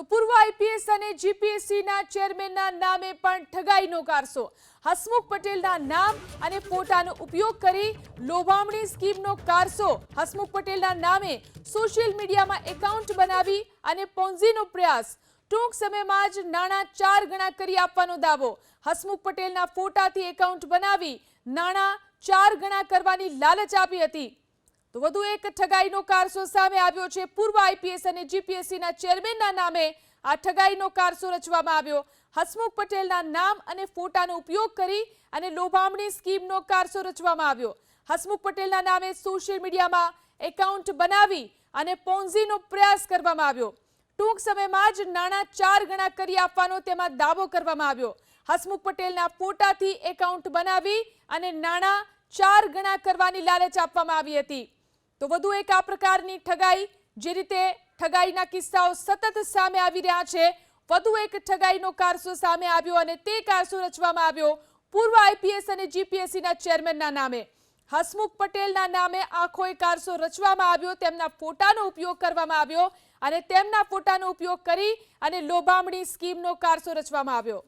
તો પૂર્વ આઈપીએસ અને જીપીએસસીના ચેરમેનના નામે પણ ઠગાઈનો કારસો હસમુખ પટેલના નામ અને ફોટાનો ઉપયોગ કરી લોભામણી સ્કીમનો કારસો હસમુખ પટેલના નામે સોશિયલ મીડિયામાં એકાઉન્ટ બનાવી અને પોન્ઝીનો પ્રયાસ. ટૂંક સમયમાં જ નાણાં ચાર ગણા કરી આપવાનો દાવો. હસમુખ પટેલના ફોટાથી એકાઉન્ટ બનાવી નાણાં ચાર ગણા કરવાની લાલચ આપી હતી. તો વધુ એક ઠગાઈનો કારસો સામે આવ્યો છે. પૂર્વ આઈપીએસ અને જીપીએસસીના ચેરમેનના નામે આ ઠગાઈનો કારસો રચવામાં આવ્યો. હસમુખ પટેલના નામ અને ફોટાનો ઉપયોગ કરી અને લોભામણી સ્કીમનો કારસો રચવામાં આવ્યો. હસમુખ પટેલના નામે સોશિયલ મીડિયામાં એકાઉન્ટ બનાવી અને પોન્ઝીનો પ્રયાસ કરવામાં આવ્યો. ટૂંક સમયમાં જ નાણાં ચાર ગણા કરી આપવાનો તેમાં દાવો કરવામાં આવ્યો. હસમુખ પટેલના ફોટાથી એકાઉન્ટ બનાવી અને નાણાં ચાર ગણા કરવાની લાલચ આપવામાં આવી હતી. તો વધુ એક આ પ્રકારની ઠગાઈ, જે રીતે ઠગાઈના કિસ્સાઓ સતત સામે આવી રહ્યા છે. વધુ એક ઠગાઈનો કારસો સામે આવ્યો અને તે કારસો રચવામાં આવ્યો પૂર્વ આઈપીએસ અને જીપીએસસીના ચેરમેનના નામે. હસમુખ પટેલના નામે આખો એ કારસો રચવામાં આવ્યો, તેમના ફોટાનો ઉપયોગ કરવામાં આવ્યો અને તેમના ફોટાનો ઉપયોગ કરી અને લોભામણી સ્કીમનો કારસો રચવામાં આવ્યો.